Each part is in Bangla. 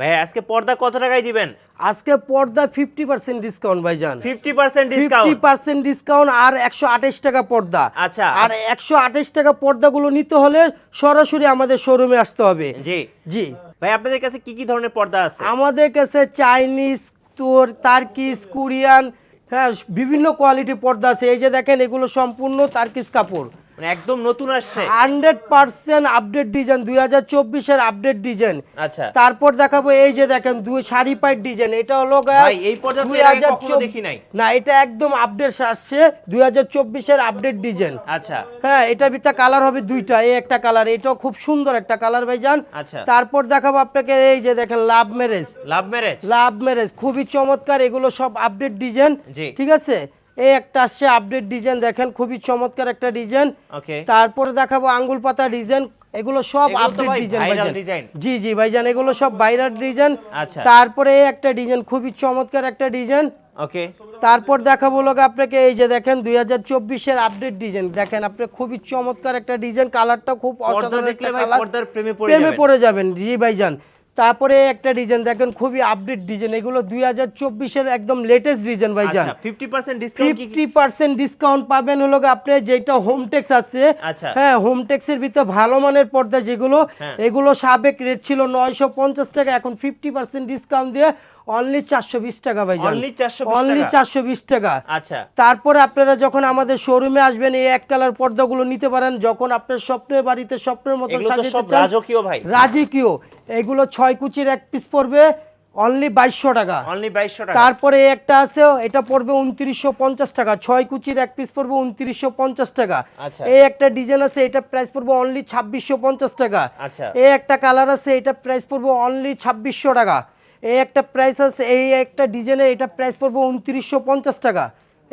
ভাই আজকে পর্দা কত টাকায় দিবেন? আজকে পর্দা ফিফটি পার্সেন্ট ডিসকাউন্ট ভাইজান। Fifty percent fifty percent discount আর একশো আঠাশ টাকা পর্দা। আচ্ছা। আর একশো আঠাশ টাকা পর্দাগুলো নিতে হলে সরাসরি আমাদের শোরুমে আসতে হবে। জি। জি। ভাই আপনাদের কাছে কি কি ধরনের পর্দা আছে? আমাদের কাছে চাইনিজ তোর তার্কিস কোরিয়ান হ্যাঁ বিভিন্ন কোয়ালিটির পর্দা আছে। এই যে দেখেন এগুলো সম্পূর্ণ তার্কিস কাপড়। একদম নতুন আসছে। হান্ড্রেড পার্সেন্ট আপডেট ডিজাইন দুই হাজার চব্বিশের আপডেট ডিজাইন আচ্ছা। তারপর দেখাবো এই যে দেখেন দুই শাড়ি পাইট ডিজাইন এটা হলো ভাই, এই পর্যন্ত এর কখনো দেখি নাই। না এটা একদম আপডেট আসছে দুই হাজার চব্বিশের আপডেট ডিজাইন আচ্ছা। হ্যাঁ এটার ভিতরে কালার হবে দুইটা এই একটা কালার এটাও খুব সুন্দর একটা কালার ভাইজান আচ্ছা। তারপর দেখাবো আপনাকে এই যে দেখেন love marriage love marriage love marriage খুবই চমৎকার এগুলো সব আপডেট ডিজাইন ঠিক আছে? এই একটা আসছে আপডেট ডিজাইন দেখেন খুবই চমৎকার একটা ডিজাইন ওকে তারপরে দেখাবো আঙ্গুল পাতা ডিজাইন এগুলো সব আপডেট ডিজাইন জি জি ভাইজান এগুলো সব বাইরের ডিজাইন আচ্ছা। তারপরে এই একটা ডিজাইন খুবই চমৎকার একটা ডিজাইন ওকে তারপর দেখাবো লোক আপনাকে এই যে দেখেন দুই হাজার চব্বিশের আপডেট ডিজাইন দেখেন আপনি খুবই চমৎকার একটা ডিজাইন কালারটা খুব অসাধারণ একটা কালার প্রেমে পড়ে যাবেন। জি ভাইজান। তারপরে একটা ডিজাইন দেখেন খুবই আপডেট ডিজাইন এগুলো দুই হাজার চব্বিশের একদম লেটেস্ট ডিজাইন ভাই যান 50% ফিফটি পার্সেন্ট ডিসকাউন্ট পাবেন হলো আপনি যেটা হোম টেক্স আছে আচ্ছা। হ্যাঁ হোম টেক্সের ভিতরে ভালো মানের পর্দা যেগুলো হ্যাঁ। এগুলো সাবেক রেট ছিল নয়শো পঞ্চাশ টাকা এখন ফিফটি পার্সেন্ট ডিসকাউন্ট দিয়ে অনলি চারশো বিশ টাকা ভাই Only 420 অনলি? চারশো বিশ টাকা। আচ্ছা। তারপরে আপনারা যখন আমাদের শোরুমে আসবেন এই এক কালার পর্দাগুলো নিতে পারেন যখন আপনার স্বপ্নের বাড়িতে স্বপ্নের মতো সাজাতে চান রাজকীয় ভাই। রাজকীয়। এগুলো ছয় কুচির এক পিস পড়বে অনলি বাইশশো টাকা। অনলি 2200 টাকা। তারপরে একটা আছে এটা পড়বে উনত্রিশশো পঞ্চাশ টাকা। ছয় কুচির এক পিস পড়বে উনত্রিশশো পঞ্চাশ টাকা। আচ্ছা। এই একটা ডিজাইন আছে এটা প্রাইস পড়বে অনলি ছাব্বিশশো পঞ্চাশ টাকা। আচ্ছা। এই একটা কালার আছে এটা প্রাইস পড়বে অনলি ছাব্বিশশো টাকা। এই একটা প্রাইস আছে এই একটা ডিজাইনের এটা প্রাইস পড়বে উনত্রিশশো পঞ্চাশ টাকা।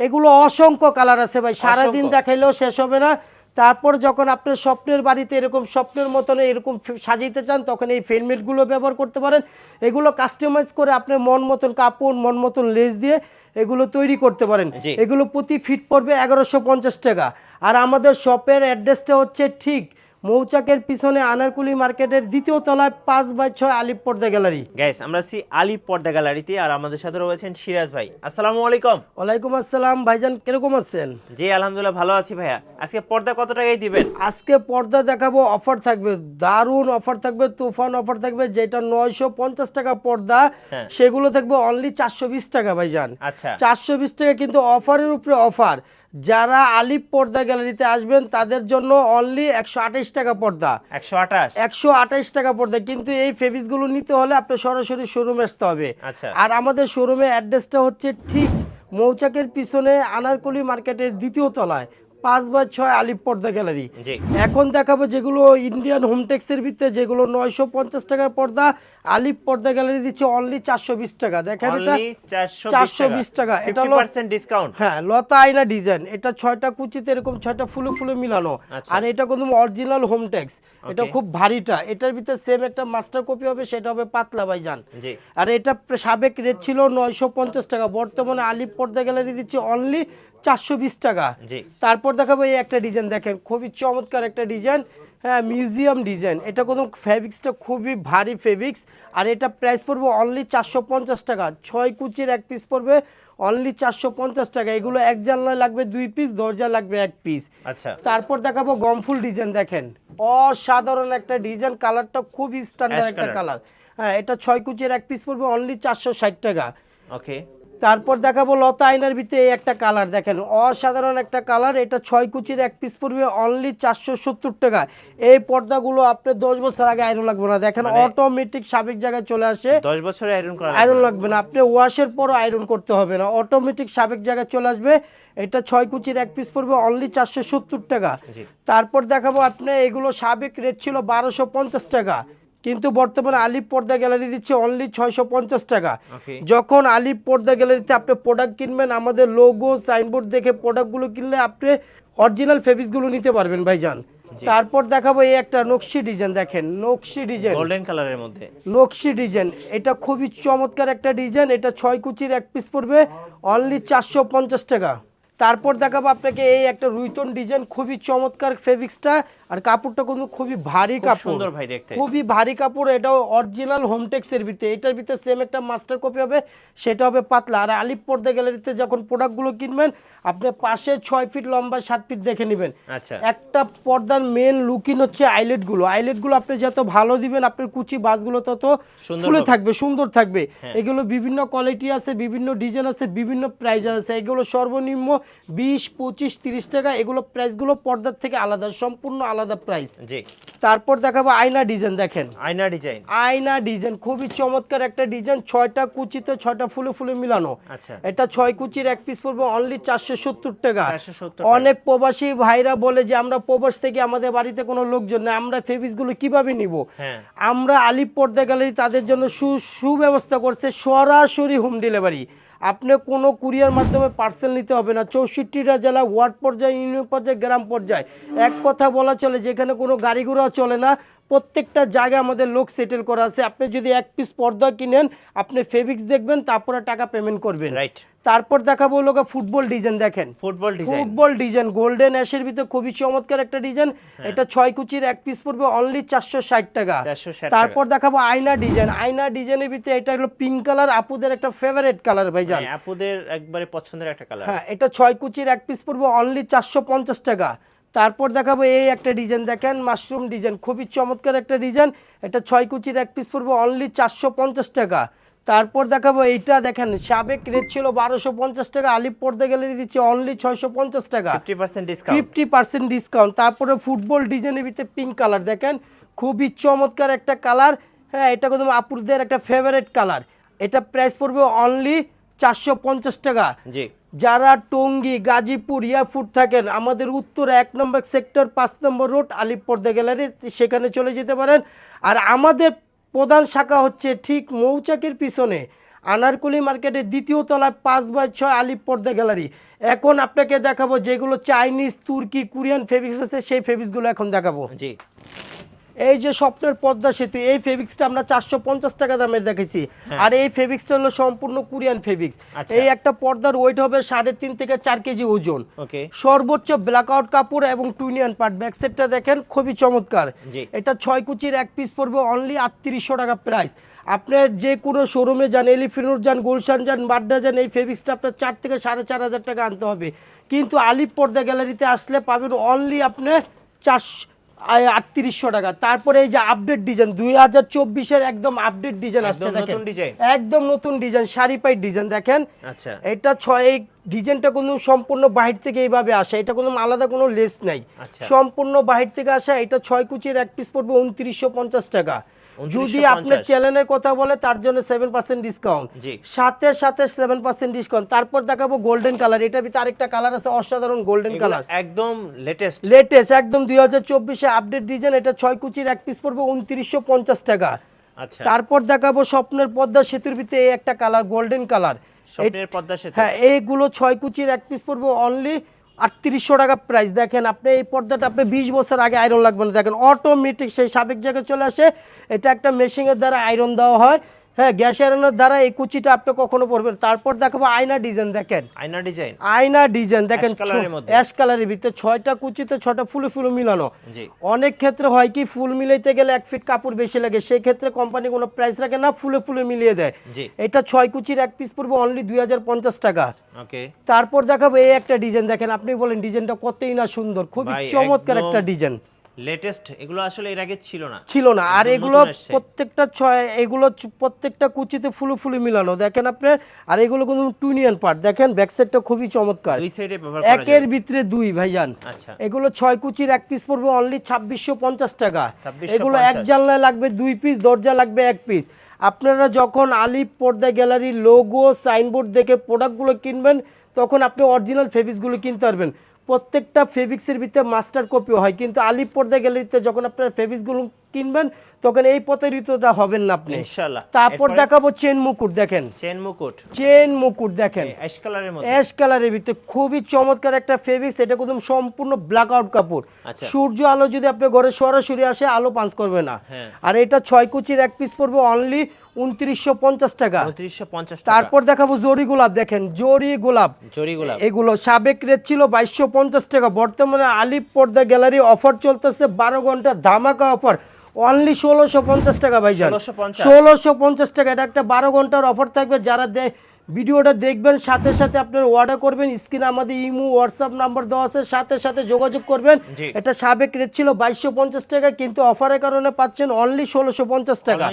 এগুলো অসংখ্য কালার আছে ভাই সারাদিন। দেখাইলেও শেষ হবে না। তারপর যখন আপনার স্বপ্নের বাড়িতে এরকম স্বপ্নের মতন এরকম সাজাইতে চান তখন এই ফেলমেটগুলো ব্যবহার করতে পারেন। এগুলো কাস্টমাইজ করে আপনার মন মতন কাপড় মন মতন লেস দিয়ে এগুলো তৈরি করতে পারেন। এগুলো প্রতি ফিট পড়বে এগারোশো পঞ্চাশ টাকা। আর আমাদের শপের অ্যাড্রেসটা হচ্ছে ঠিক মৌচাকের পিছনে আনারকুলি মার্কেটের দ্বিতীয় তলায় পাঁচ বাই ছয় আলিপ পর্দা গ্যালারি। গাইস আমরা আছি আলী পর্দা গ্যালারিতে আর আমাদের সাথে রয়েছেন সিরাজ ভাই। আসসালামু আলাইকুম। ওয়ালাইকুম আসসালাম। ভাইজান কীরকম আছেন? জি আলহামদুলিল্লাহ ভালো আছি ভাইয়া। আজকে পর্দা কত টাকায় দিবেন? আজকে পর্দা দেখাবো অফার থাকবে দারুণ অফার থাকবে তুফান অফার থাকবে যেটা নয়শো পঞ্চাশ টাকা পর্দা হ্যাঁ। সেগুলো থাকবে অনলি চারশো বিশ টাকা ভাইজান। আচ্ছা। চারশো বিশ টাকা কিন্তু অফারের উপরে অফার। যারা আলিপ পর্দা গ্যালারিতে আসবেন তাদের জন্য অনলি একশো আঠাশ টাকা পর্দা। একশো আঠাশ? একশো আঠাশ টাকা পর্দা। কিন্তু এই ফেব্রিক্সগুলো নিতে হলে আপনার সরাসরি শোরুমে আসতে হবে। আচ্ছা। আর আমাদের শোরুমে অ্যাড্রেসটা হচ্ছে ঠিক মৌচাকের পিছনে আনারকলি মার্কেটের দ্বিতীয় তলায়। পাঁচ বাই ছয় আলিপ পর্দা গ্যালারি এখন দেখাবো যেগুলো ইন্ডিয়ান হোমটেক্সের ভিতরে যেগুলো নয়শো পঞ্চাশ টাকার পর্দা আলিপ পর্দা গ্যালারি দিচ্ছে অনলি চারশো বিশ টাকা। দেখেন এটা চারশো 420 420 টাকা। এটা হলো- ডিসকাউন্ট হ্যাঁ লতা আয়না ডিজাইন এটা ছয়টা কুচিতে এরকম ছয়টা ফুলে ফুলে মিলানো। আচ্ছা। আর এটা কিন্তু অরিজিনাল হোমটেক্স এটা খুব ভারীটা। এটার ভিতরে সেম একটা মাস্টার কপি হবে সেটা হবে পাতলা ভাইজান। আর এটা সাবেক রেট ছিল নয়শো পঞ্চাশ টাকা। বর্তমানে আলিপ পর্দা গ্যালারি দিচ্ছে অনলি চারশো বিশ টাকা। তারপর দেখাবো এই একটা ডিজাইন দেখেন খুবই চমৎকার একটা ডিজাইন হ্যাঁ মিউজিয়াম ডিজাইন। এটা কোনো ফেব্রিক্সটা খুবই ভারী ফেব্রিক্স আর এটা প্রাইস পড়বে অনলি চারশো পঞ্চাশ টাকা। ছয় কুচির এক পিস পড়বে অনলি চারশো পঞ্চাশ টাকা। এগুলো এক জানলায় লাগবে দুই পিস দরজা লাগবে এক পিস আচ্ছা। তারপর দেখাবো গমফুল ডিজাইন দেখেন। অসাধারণ একটা ডিজাইন কালারটা খুব স্ট্যান্ডার্ড একটা কালার। হ্যাঁ এটা ছয় কুচির এক পিস পড়বে অনলি চারশো ষাট টাকা। ওকে তারপর দেখাবো লতা আয়নার ভিতরে একটা কালার। দেখেন অসাধারণ একটা কালার। এটা ছয় কুচির এক পিস পড়বে অনলি চারশো সত্তর টাকা। এই পর্দাগুলো আপনি দশ বছর আগে আয়রন লাগবে না। দেখেন মানে- অটোমেটিক সাবেক জায়গায় চলে আসে। দশ বছর আয়রন করা আয়রন লাগবে না। আপনি ওয়াশের পরও আয়রন করতে হবে না। অটোমেটিক সাবেক জায়গায় চলে আসবে। এটা ছয় কুচির এক পিস পড়বে অনলি চারশো সত্তর টাকা। তারপর দেখাবো আপনি এগুলো সাবেক রেট ছিল বারোশো পঞ্চাশ টাকা। কিন্তু বর্তমানে আলিপ পর্দা গ্যালারি দিচ্ছে অনলি ছয়শো পঞ্চাশ টাকা। যখন আলিপ পর্দা গ্যালারিতে আপনি প্রোডাক্ট কিনবেন আমাদের লোগো সাইনবোর্ড দেখে প্রোডাক্টগুলো কিনলে আপনি অরিজিনাল ফেব্রিক্সগুলো নিতে পারবেন ভাইজান। তারপর দেখাবো এই একটা নকশি ডিজাইন দেখেন নকশি ডিজাইন গোল্ডেন কালারের মধ্যে। নকশি ডিজাইন এটা খুবই চমৎকার একটা ডিজাইন এটা ছয় কুচির এক পিস পড়বে অনলি চারশো পঞ্চাশ টাকা। তারপর দেখাবো আপনাকে এই একটা রুইতন ডিজাইন খুবই চমৎকার ফেব্রিক্সটা। আর কাপড়টা কিন্তু খুবই ভারী কাপড়। সুন্দর ভাই দেখতে। খুবই ভারী কাপড় এটাও অরিজিনাল হোমটেক্সের ভিতরে। এটার ভিতরে সেম একটা মাস্টার কপি হবে সেটা হবে পাতলা। আর আলিপ পর্দা গ্যালারিতে যখন প্রোডাক্টগুলো কিনবেন আপনি পাশে ছয় ফিট লম্বা সাত ফিট দেখে নেবেন। আচ্ছা। একটা পর্দার মেন লুকিং হচ্ছে আইলেটগুলো আইলেটগুলো আপনি যত ভালো দিবেন আপনার কুচি বাসগুলো তত ফুলে থাকবে সুন্দর থাকবে। হ্যাঁ। এগুলো বিভিন্ন কোয়ালিটি আছে বিভিন্ন ডিজাইন আছে বিভিন্ন প্রাইজ আছে। এগুলো সর্বনিম্ন বিশ পঁচিশ তিরিশ টাকা এগুলো প্রাইসগুলো পর্দার থেকে আলাদা সম্পূর্ণ আলাদা প্রাইস জি। তারপর দেখাবো আয়না ডিজাইন দেখেন। আয়না ডিজাইন আয়না ডিজাইন খুবই চমৎকার একটা ডিজাইন ছয়টা কুচিতে ছয়টা ফুলে ফুলে মিলানো। আচ্ছা। এটা ছয় কুচির এক পিস পড়বে অনলি চারশো সত্তর টাকা। অনেক প্রবাসী ভাইরা বলে যে আমরা প্রবাস থেকে আমাদের বাড়িতে কোনো লোকজন না আমরা ফেব্রিক্সগুলো কীভাবে নিব? হ্যাঁ। আমরা আলিপ পর্দা গ্যালারি তাদের জন্য সু সুব্যবস্থা করছে সরাসরি হোম ডেলিভারি আপনি কোনো কুরিয়ার মাধ্যমে পার্সেল নিতে হবে না। চৌষট্টিটা জেলা, ওয়ার্ড পর্যায়ে, ইউনিয়ন পর্যায়ে, গ্রাম পর্যায়ে। এক কথা বলা চলে, যেখানে কোনো গাড়ি চলে না। প্রত্যেকটা জায়গায় আমাদের লোক সেটেল করা আছে। আপনি যদি এক পিস পর্দা কিনেন আপনি ফেব্রিক্স দেখবেন তারপরে টাকা পেমেন্ট করবেন। রাইট তারপর দেখাবো লোক ফুটবল ডিজাইন দেখেন। Football design football design golden অ্যাশের ভিতরে খুবই চমৎকার একটা ডিজাইন হ্যাঁ। এটা ছয় কুচির এক পিস পড়বে অনলি চারশো ষাট টাকা। তারপর দেখাবো আয়না ডিজাইন আয়না ডিজাইনের ভিতরে এটা হলো পিঙ্ক কালার আপুদের একটা ফেভারিট কালার ভাইজান। হ্যাঁ, আপুদের একবারে পছন্দের একটা কালার হ্যাঁ এটা ছয় কুচির এক পিস পড়বে অনলি চারশো পঞ্চাশ টাকা। তারপর দেখাবো এই একটা ডিজাইন দেখেন মাশরুম ডিজাইন খুবই চমৎকার একটা ডিজাইন। এটা ছয় কুচির এক পিস পড়বে অনলি চারশো পঞ্চাশ টাকা। তারপর দেখাবো এইটা দেখেন সাবেক রেট ছিল বারোশো পঞ্চাশ টাকা আলিপ পর্দা গ্যালারি দিচ্ছে অনলি ছয়শো পঞ্চাশ টাকা। ফিফটি পার্সেন্ট ডিসকাউন্ট তারপরে ফুটবল ডিজাইনের ভিতরে পিঙ্ক কালার দেখেন খুবই চমৎকার একটা কালার হ্যাঁ এটা একদম আপুরদের একটা ফেভারিট কালার এটা প্রাইস পড়বে অনলি চারশো পঞ্চাশ টাকা। যারা টঙ্গী, গাজীপুর, ইয়ারফুট থাকেন, আমাদের উত্তর এক নম্বর সেক্টর, পাঁচ নম্বর রোড, আলিপর্দা গ্যালারি, সেখানে চলে যেতে পারেন। আর আমাদের প্রধান শাখা হচ্ছে ঠিক মৌচাকের পিছনে, আনারকুলি মার্কেটের দ্বিতীয় তলায় পাঁচ বাই ছয় আলিপর্দা গ্যালারি। এখন আপনাকে দেখাবো যেগুলো চাইনিজ, তুর্কি, কোরিয়ান ফেব্রিক্স আছে, সেই ফেব্রিক্সগুলো এখন দেখাবো। জি। এই যে স্বপ্নের পদ্মা সেতু এই ফেব্রিক্সটা আমরা চারশো পঞ্চাশ টাকা দামের দেখেছি আর এই ফেব্রিক্সটা হলো সম্পূর্ণ কোরিয়ান ফেব্রিক্স আচ্ছা। এই একটা পর্দার ওয়েট হবে সাড়ে তিন থেকে চার কেজি ওজন। সর্বোচ্চ ব্ল্যাক আউট কাপড় এবং টুনিয়ান পার্ট ব্যাক সেটটা দেখেন খুবই চমৎকার। এটা ছয় কুচির এক পিস পড়বে অনলি আটত্রিশশো টাকা প্রাইস আপনার যে কোনো শোরুমে যান এলিফিনুর যান গুলশান যান বাড্ডা যান এই ফেব্রিক্সটা আপনার চার থেকে সাড়ে চার হাজার টাকা আনতে হবে। কিন্তু আলিপ পর্দা গ্যালারিতে আসলে পাবেন অনলি আপনি চারশো আটত্রিশশো টাকা। তারপরে এই যে আপডেট ডিজাইন দুই হাজার চব্বিশের একদম আপডেট ডিজাইন আসছে দেখেন। নতুন ডিজাইন একদম নতুন ডিজাইন শাড়ি পাই ডিজাইন দেখেন। আচ্ছা। এটা ছয় এই ডিজাইনটা কোনো সম্পূর্ণ বাহির থেকে এইভাবে আসে এটা কোনো আলাদা কোনো লেস নাই। আচ্ছা। সম্পূর্ণ বাহির থেকে আসা এটা ছয় কুচির এক পিস পড়বে উনত্রিশশো পঞ্চাশ টাকা। 2950 যদি আপনার চ্যানেলের কথা বলে তার জন্য সেভেন পার্সেন্ট ডিসকাউন্ট সাথে সাথে সেভেন পার্সেন্ট ডিসকাউন্ট তারপর দেখাবো গোল্ডেন কালার এটার ভিতরে আরেকটা কালার আছে অসাধারণ গোল্ডেন কালার একদম লেটেস্ট লেটেস্ট একদম দুই হাজার চব্বিশে আপডেট ডিজাইন এটা ছয় কুচির এক পিস পড়বে উনত্রিশশো পঞ্চাশ টাকা। আচ্ছা। তারপর দেখাবো স্বপ্নের পদ্মা সেতুর ভিতরে একটা কালার গোল্ডেন কালার হ্যাঁ এইগুলো ছয় কুচির এক পিস পড়বে অনলি আটত্রিশশো টাকা প্রাইস দেখেন আপনি এই পর্দাটা, আপনি বিশ বছর আগে আয়রন লাগবে না। দেখেন অটোমেটিক সেই সাবেক জায়গায় চলে আসে। এটা একটা মেশিনের দ্বারা আয়রন দেওয়া হয়। হ্যাঁ গ্যাস আয়রনের দ্বারা এই কুচিটা আপনি কখনো পড়বেন তারপর দেখাবো আয়না ডিজাইন দেখেন। আয়না ডিজাইন? আয়না ডিজাইন দেখেন। অ্যাশ কালারের ভিতরে ছয়টা কুচিতে ছয়টা ফুলে ফুলে মিলানো। জি। অনেক ক্ষেত্রে হয় কি ফুল মিলাইতে গেলে এক ফিট কাপড় বেশি লাগে সেই ক্ষেত্রে কোম্পানি কোনো প্রাইস রাখে না ফুলে ফুলে মিলিয়ে দেয়। এটা ছয় কুচির এক পিস পড়বে অনলি দুই হাজার পঞ্চাশ টাকা। ওকে। তারপর দেখাবো এই একটা ডিজাইন দেখেন আপনি বলেন ডিজাইনটা কতই না সুন্দর খুবই চমৎকার একটা ডিজাইন। লেটেস্ট এগুলো আসলে এর আগে ছিল না। ছিল না। আর এগুলো প্রত্যেকটা ছয় এগুলো প্রত্যেকটা কুচিতে ফুলে ফুলে মিলানো। দেখেন আপনি আর এগুলো কিন্তু টুনিয়ান পার্ট দেখেন ব্যাক সাইডটা খুবই চমৎকার। দুই সাইডে ব্যবহার করা একের ভিতরে দুই ভাইজান। আচ্ছা। এগুলো ছয় কুচির এক পিস পড়বে অনলি ছাব্বিশশো পঞ্চাশ টাকা। এগুলো এক জানলায় লাগবে দুই পিস দরজা লাগবে এক পিস আপনারা যখন আলিপ পর্দা গ্যালারি লোগো সাইনবোর্ড দেখে প্রোডাক্টগুলো কিনবেন তখন আপনি অরিজিনাল ফেব্রিক্সগুলো কিনতে পারবেন। প্রত্যেকটা ফেব্রিক্সের ভিতরে মাস্টার কপি হয়। কিন্তু আলিপ পর্দা গ্যালারিতে যখন আপনার ফেব্রিক্সগুলো কিনবেন তখন এই প্রতারিতটা হবেন না আপনি। ইনশাআল্লাহ। তারপর দেখাবো চেন মুকুট দেখেন। চেন মুকুট। চেন মুকুট দেখেন। অ্যাশ কালারের মধ্যে। অ্যাশ কালারের ভিতরে খুবই চমৎকার একটা ফেব্রিক্স এটা একদম সম্পূর্ণ ব্ল্যাক আউট কাপড়। আচ্ছা। সূর্য আলো যদি আপনার ঘরে সরাসরি আসে আলো পাঞ্চ করবে না। হ্যাঁ। আর এটা ছয় কুচির এক পিস পড়বে অনলি উনত্রিশশো পঞ্চাশ টাকা। উনত্রিশশো পঞ্চাশ তারপর দেখাবো জরি গোলাপ দেখেন জরি গোলাপ। জরি গোলাপ। এগুলো সাবেক রেট ছিল বাইশশো পঞ্চাশ টাকা বর্তমানে আলিপ পর্দা গ্যালারি অফার চলতেছে বারো ঘণ্টা ধামাকা অফার। অনলি ষোলোশো পঞ্চাশ টাকা ভাইজান। 1650 ষোলোশো পঞ্চাশ টাকা এটা একটা বারো ঘণ্টার অফার থাকবে যারা দে ভিডিওটা দেখবেন সাথে সাথে আপনার অর্ডার করবেন স্ক্রিনে আমাদের ইমো হোয়াটসঅ্যাপ নাম্বার দেওয়া আছে সাথে সাথে যোগাযোগ করবেন। এটা সাবেক রেট ছিল বাইশশো পঞ্চাশ টাকা কিন্তু অফারের কারণে পাচ্ছেন অনলি ষোলোশো পঞ্চাশ টাকা।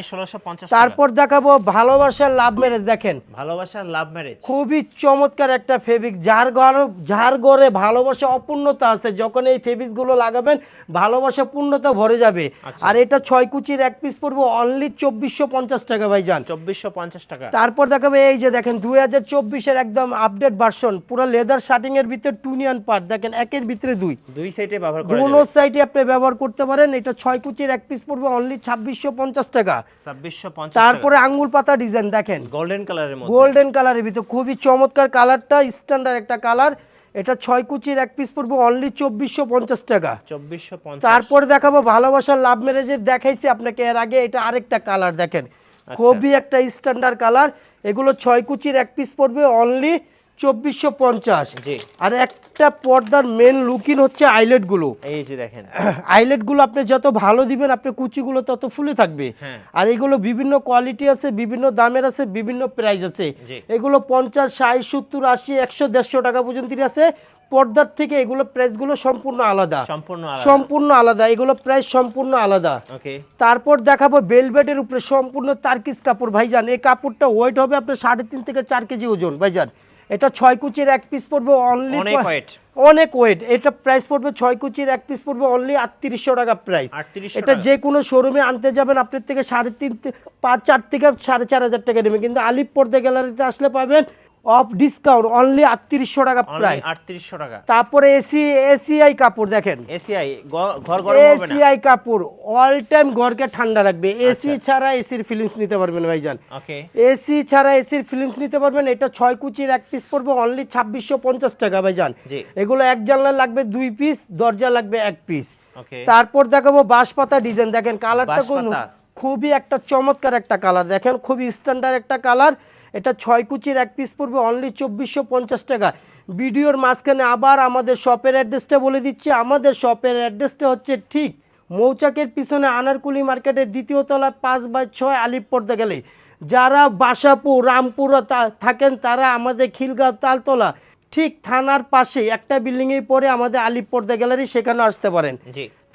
তারপর দেখাবো ভালোবাসার লাভ ম্যারেজ দেখেন। ভালোবাসার লাভ ম্যারেজ খুবই চমৎকার একটা ফেব্রিক যার ঘর যার ঘরে ভালোবাসা অপূর্ণতা আছে। যখন এই ফেব্রিক্সগুলো লাগাবেন ভালোবাসা পূর্ণতা ভরে যাবে। আচ্ছা। আর এটা ছয় কুচির এক পিস পড়ব অনলি চব্বিশশো পঞ্চাশ টাকা ভাই যান চব্বিশশো পঞ্চাশ টাকা। তারপর দেখাবে এই যে দেখেন দুই হাজার চব্বিশের একদম আপডেট ভার্সন পুরো লেদার শার্টিং এর ভিতরে টুনিয়ান পার্ট দেখেন একের ভিতরে দুই। দুই সাইডে ব্যবহার করা কোনো সাইডে আপনি ব্যবহার করতে পারেন এটা ছয় কুচির এক পিস পড়বে অনলি ছাব্বিশশো পঞ্চাশ টাকা। ছাব্বিশশো পঞ্চাশ তারপরে আঙ্গুল পাতা ডিজাইন দেখেন। গোল্ডেন কালারের মধ্যে। গোল্ডেন কালারের ভিতরে খুবই চমৎকার কালারটা স্ট্যান্ডার্ড একটা কালার এটা ছয় কুচির এক পিস পড়ব অনলি চব্বিশশো পঞ্চাশ টাকা। চব্বিশশো তারপর দেখাবো ভালোবাসার লাভ ম্যারেজের দেখাইছি আপনাকে এর আগে এটা আরেকটা কালার দেখেন। খুবই একটা স্ট্যান্ডার্ড কালার এগুলো ছয় কুচির এক পিস পড়বে অনলি চব্বিশশো পঞ্চাশ। আর একটা পর্দার মেন লুকিং হচ্ছে আইলেটগুলো এই যে দেখেন। আইলেটগুলো আপনি যত ভালো দিবেন আপনি কুচিগুলো তত ফুলে থাকবে। হ্যাঁ। আর এগুলো বিভিন্ন কোয়ালিটি আছে বিভিন্ন দামের আছে বিভিন্ন প্রাইস আছে। এগুলো পঞ্চাশ ষাট সত্তর আশি একশো দেড়শো টাকা পর্যন্ত আছে। পর্দার থেকে এগুলো প্রাইসগুলো সম্পূর্ণ আলাদা। সম্পূর্ণ আলাদা। সম্পূর্ণ আলাদা। এগুলো প্রাইস সম্পূর্ণ আলাদা। তারপর দেখাবো বেলভেটের উপরে সম্পূর্ণ তার্কিস কাপড়। ভাইজান এই কাপড়টা ওয়েট হবে আপনার সাড়ে তিন থেকে চার কেজি ওজন। ভাইজান এটা ছয় কুচির এক পিস পড়বে অনলি অনেক ওয়েট এটা প্রাইস পড়বে ছয় কুচির এক পিস পড়বে অনলি আটত্রিশশো টাকা প্রাইস এটা। যে কোনো শোরুমে আনতে যাবেন আপনার থেকে সাড়ে তিন পাঁচ চার থেকে সাড়ে চার হাজার টাকা নেবে। কিন্তু আলিপ গ্যালারিতে আসলে পাবেন অফ ডিসকাউন্ট অনলি আটত্রিশশো টাকা প্রাইস আটত্রিশশো টাকা। তারপরে এসি এসিআই কাপড় দেখেন। এসিআই ঘর এসিআই কাপড় অল টাইম ঘরকে ঠান্ডা রাখবে। এসি ছাড়া এসির ফিলিংস নিতে পারবেন ভাইজান। ওকে এসি ছাড়া এসির ফিলিংস নিতে পারবেন এটা ছয় কুচির এক পিস পড়বে অনলি ছাব্বিশশো পঞ্চাশ টাকা ভাইজান। এগুলো এক জানলা লাগবে দুই পিস দরজা লাগবে এক পিস তারপর দেখাবো বাঁশপাতা ডিজাইন দেখেন কালারটা কোন। খুবই একটা চমৎকার একটা কালার। দেখেন খুবই স্ট্যান্ডার্ড একটা কালার। এটা ছয় কুচির এক পিস পড়বে অনলি চব্বিশশো পঞ্চাশ টাকা। ভিডিওর মাঝখানে আবার আমাদের শপের অ্যাড্রেসটা বলে দিচ্ছি। আমাদের শপের অ্যাড্রেসটা হচ্ছে ঠিক মৌচাকের পিছনে আনারকুলি মার্কেটের দ্বিতীয় তলা পাঁচ বাই ছয় আলিপ পড়তে গেলে। যারা বাসাপুর রামপুর থাকেন তারা আমাদের খিলগাঁও তালতলা ঠিক থানার পাশে একটা বিল্ডিংয়েই পরে আমাদের আলিপ পর্দা গ্যালারি সেখানে আসতে পারেন।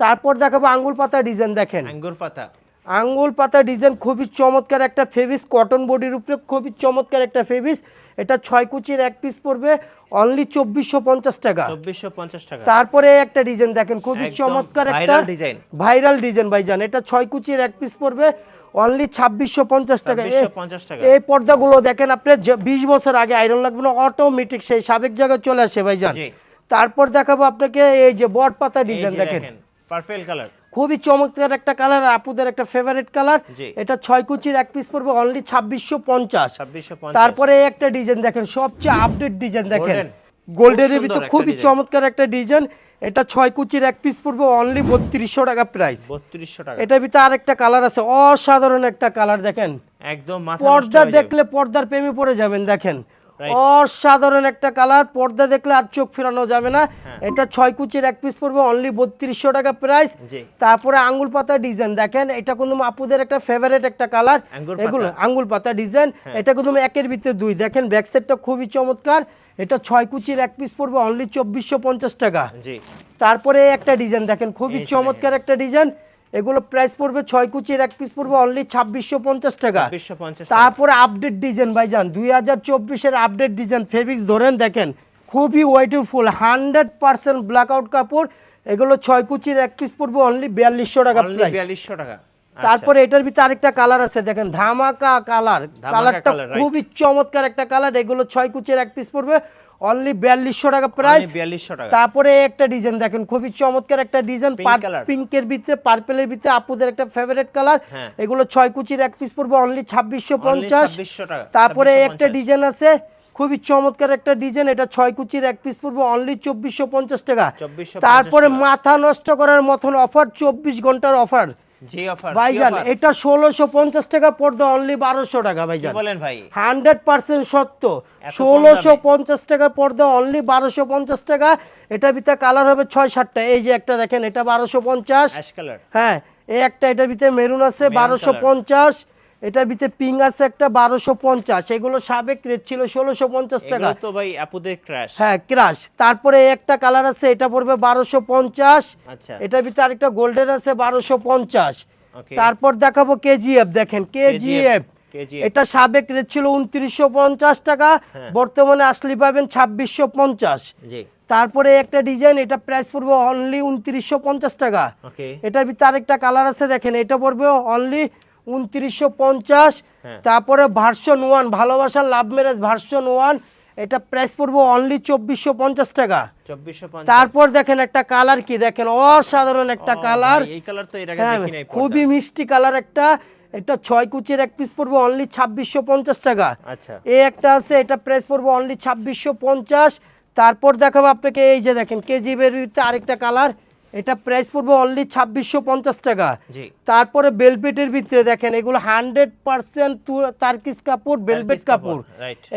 তারপর দেখাবো আঙ্গুল পাতা ডিজাইন দেখেন। আঙ্গুর পাতা। আঙ্গুল পাতা ডিজাইন খুবই চমৎকার একটা ফেবিস কটন বডির উপরে খুবই চমৎকার একটা ফেবিস এটা ছয় কুচির এক পিস পড়বে অনলি চব্বিশশো পঞ্চাশ টাকা। চব্বিশশো পঞ্চাশ টাকা। তারপরে একটা ডিজাইন দেখেন খুবই চমৎকার একটা design। ভাইরাল ডিজাইন ভাইজান। এটা ছয় কুচির এক পিস পড়বে অনলি ছাব্বিশশো পঞ্চাশ টাকা। এ- 2650 টাকা। এই পর্দাগুলো দেখেন আপনি বিশ বছর আগে আয়রন লাগবে না অটোমেটিক সেই সাবেক জায়গায় চলে আসে ভাইজান। তারপর দেখাবো আপনাকে এই যে বট পাতা ডিজাইন দেখেন। দেখেন পার্পেল কালার খুবই চমৎকার একটা কালার আর আপুদের একটা ফেভারিট কালার। এটা ছয় কুচির এক পিস পড়বে অনলি ছাব্বিশশো পঞ্চাশ। তারপরে একটা ডিজাইন দেখেন সবচেয়ে আপডেট ডিজাইন দেখেন। গোল্ডেনের ভিতর খুবই চমৎকার একটা ডিজাইন এটা ছয় কুচির এক পিস পড়বে অনলি বত্রিশশো টাকা প্রাইস বত্রিশশো টাকা। এটার ভিতরে আরেকটা কালার আছে অসাধারণ একটা কালার দেখেন। একদম পর্দা দেখলে পর্দার প্রেমে পড়ে যাবেন দেখেন. অসাধারণ একটা কালার পর্দা দেখলে আর চোখ ফেরানো যাবে না। হ্যাঁ। এটা ছয় কুচির এক পিস পড়বে অনলি বত্রিশশো টাকা প্রাইস তারপরে আঙ্গুল পাতা ডিজাইন দেখেন এটা কিন্তু আপুদের একটা ফেভারেট একটা কালার। এগুলো আঙ্গুল পাতা ডিজাইন এটা কিন্তু একের ভিতরে দুই। দেখেন ব্যাক সাইডটা খুবই চমৎকার। এটা ছয় কুচির এক পিস পড়বে অনলি চব্বিশশো পঞ্চাশ টাকা। তারপরে একটা ডিজাইন দেখেন খুবই চমৎকার একটা ডিজাইন এগুলো প্রাইস পড়বে ছয় কুচির এক পিস পড়বে অনলি ছাব্বিশশো পঞ্চাশ টাকা। তারপরে আপডেট ডিজাইন ভাইজান দুই হাজার চব্বিশের আপডেট ডিজাইন ফেব্রিক্স ধরেন দেখেন খুবই beautiful hundred percent black out কাপড় এগুলো ছয় কুচির এক পিস পড়বে অনলি বিয়াল্লিশশো টাকা প্রাইস বিয়াল্লিশশো টাকা। আচ্ছা। তারপরে এটার ভিতরে আরেকটা কালার আছে দেখেন ধামাকা কালার কালারটা খুবই চমৎকার একটা কালার এগুলো ছয় কুচির এক পিস পড়বে। অনলি বিয়াল্লিশশো টাকা প্রাইস বিয়াল্লিশশো টাকা। তারপরে একটা ডিজাইন দেখেন খুবই চমৎকার একটা ডিজাইন। পিঙ্কের ভিতরে পার্পেলের ভিতরে আপুদের একটা ফেভারিট কালার হ্যাঁ। এগুলো ছয় কুচির এক পিস পড়বে অনলি ছাব্বিশশো পঞ্চাশ। তারপরে একটা ডিজাইন আছে খুবই চমৎকার একটা ডিজাইন এটা ছয় কুচির এক পিস পড়বে অনলি চব্বিশশো পঞ্চাশ টাকা। তারপরে মাথা নষ্ট করার মতন অফার চব্বিশ ঘণ্টার অফার জি অফার ভাইজান এটা ষোলোশো পঞ্চাশ টাকা পড়তো অনলি বারোশো টাকা কি ভাইজান। বলেন ভাই? হান্ড্রেড পার্সেন্ট সত্য। এত কম ষোলোশো দামে? পঞ্চাশ টাকার পর্দা অনলি বারোশো পঞ্চাশ টাকা। এটার ভিতরে কালার হবে ছয় সাতটা এই যে একটা দেখেন এটা বারোশো পঞ্চাশ। অ্যাশ কালার হ্যাঁ এই একটা এটার ভিতরে মেরুন আছে Maroon বারোশো colour। পঞ্চাশ। এটার ভিতরে পিং আছে একটা বারোশো পঞ্চাশ এগুলো সাবেক রেট ছিল ষোলোশো পঞ্চাশ টাকা। তো ভাই আপুদের ক্র্যাশ হ্যাঁ ক্রাশ তারপরে একটা কালার আছে এটা পড়বে বারোশো পঞ্চাশ। আচ্ছা। এটার ভিতরে আরেকটা গোল্ডেন আছে বারোশো পঞ্চাশ। তারপর দেখাবো কেজিএফ দেখেন কেজিএফ কেজিএফ এটা সাবেক রেট ছিল উনত্রিশশো পঞ্চাশ টাকা হ্যাঁ। বর্তমানে আসলে পাবেন ছাব্বিশশো পঞ্চাশ। তারপরে একটা ডিজাইন এটা প্রাইস পড়বে অনলি উনত্রিশশো পঞ্চাশ টাকা। এটার ভিতরে আরেকটা কালার আছে দেখেন এটা পড়বে অনলি উনত্রিশশো পঞ্চাশ হ্যাঁ। তারপরে ভার্সন ওয়ান ভালোবাসার লাভ ম্যারেজ ভার্সন ওয়ান এটা প্রাইস পড়বে অনলি চব্বিশশো পঞ্চাশ টাকা। তারপর দেখেন একটা কালার কি? দেখেন অসাধারণ একটা কালার হ্যাঁ খুবই মিষ্টি কালার একটা। এটা ছয় কুচির এক পিস পড়ব অনলি ছাব্বিশশো পঞ্চাশ টাকা। আচ্ছা। এ একটা আছে এটা প্রাইস পড়ব অনলি ছাব্বিশশো পঞ্চাশ। তারপর দেখাবো আপনাকে এই যে দেখেন কেজি বেরিতে আরেকটা কালার এটা প্রাইস পড়বে অনলি ছাব্বিশশো পঞ্চাশ টাকা। তারপরে বেলভেটের ভিতরে দেখেন এগুলো হান্ড্রেড পার্সেন্ট তার্কিস কাপড় বেলভেট কাপড়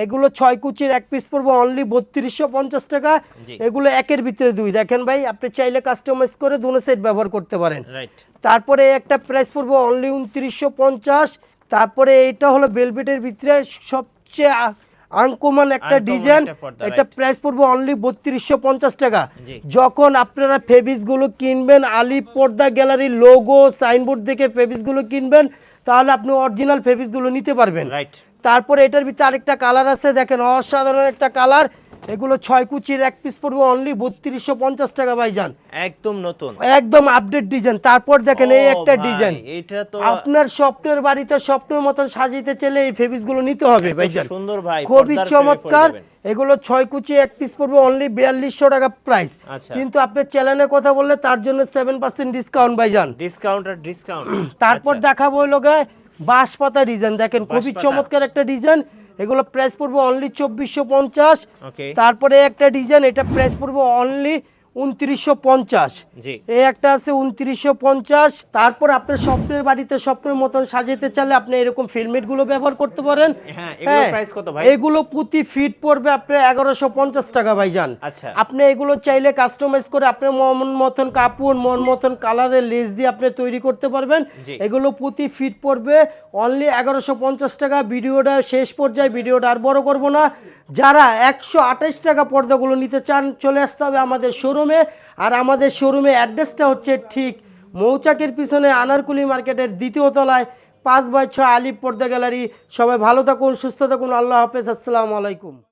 এগুলো ছয় কুচির এক পিস পড়বে অনলি বত্রিশশো পঞ্চাশ টাকা। এগুলো একের ভিতরে দুই। দেখেন ভাই আপনি চাইলে কাস্টমাইজ করে দুটো সেট ব্যবহার করতে পারেন। তারপরে একটা প্রাইস পড়বে অনলি উনত্রিশশো পঞ্চাশ। তারপরে এটা হলো বেলভেটের ভিতরে সবচেয়ে আনকমন একটা ডিজাইন এটা প্রাইস পড়বে অনলি বত্রিশশো পঞ্চাশ টাকা। যখন আপনারা ফেবিসগুলো কিনবেন আলি পর্দা গ্যালারি লোগো সাইনবোর্ড দেখে ফেবিসগুলো কিনবেন তাহলে আপনি অরিজিনাল ফেবিসগুলো নিতে পারবেন। তারপরে এটার ভিতরে আরেকটা কালার আছে দেখেন অসাধারণ একটা কালার এগুলো ছয় কুচির এক পিস পড়বে অনলি বত্রিশশো পঞ্চাশ টাকা ভাইজান। একদম নতুন। একদম আপডেট ডিজাইন তারপর দেখেন এই একটা ডিজাইন এটা তো আপনার স্বপ্নের বাড়িতে স্বপ্নের মতন সাজিতে চাইলে এই ফেব্রিক্সগুলো নিতে হবে ভাইজান। সুন্দর ভাই খুবই চমৎকার। এগুলো ছয় কুচি এক পিস পড়বে অনলি বিয়াল্লিশশো টাকা প্রাইস আচ্ছা। কিন্তু আপনার চ্যানেলে কথা বললে তার জন্য সেভেন পার্সেন্ট ডিসকাউন্ট ভাইজান। ডিসকাউন্ট আর ডিসকাউন্ট তারপর দেখাবো হইল গায়ে বাঁশপাতা ডিজাইন দেখেন খুবই চমৎকার একটা ডিজাইন এগুলো প্রাইস পড়বে অনলি চব্বিশশো পঞ্চাশ। তারপরে একটা ডিজাইন এটা প্রাইস পড়বে অনলি উনত্রিশশো পঞ্চাশ। এই একটা আছে উনত্রিশশো পঞ্চাশ। তারপর আপনার স্বপ্নের বাড়িতে স্বপ্নের মতন সাজাতে চাইলে আপনি এরকম ফিল্মেটগুলো ব্যবহার করতে পারেন। হ্যাঁ এগুলো ভাই? এগুলো প্রতি ফিট পড়বে আপনার এগারোশো পঞ্চাশ টাকা ভাইজান। আচ্ছা। আপনি এগুলো চাইলে কাস্টমাইজ করে আপনি মন মতন কাপড় মন মতন কালারের লেস দিয়ে আপনি তৈরি করতে পারবেন। এগুলো প্রতি ফিট পড়বে অনলি এগারোশো পঞ্চাশ টাকা। ভিডিওটা শেষ পর্যায়ে ভিডিওটা আর বড় করব না। যারা একশো আঠাশ টাকা পর্দাগুলো নিতে চান, চলে আসতে হবে আমাদের শোরুমে আর আমাদের শোরুমে অ্যাড্রেসটা হচ্ছে ঠিক মৌচাকের পিছনে আনারকুলি মার্কেটের দ্বিতীয় তলায় পাঁচ বাই ছয় আলিপ পর্দা গ্যালারি। সবাই ভালো থাকুন, সুস্থ থাকুন, আল্লাহ হাফেজ, আসসালামু আলাইকুম।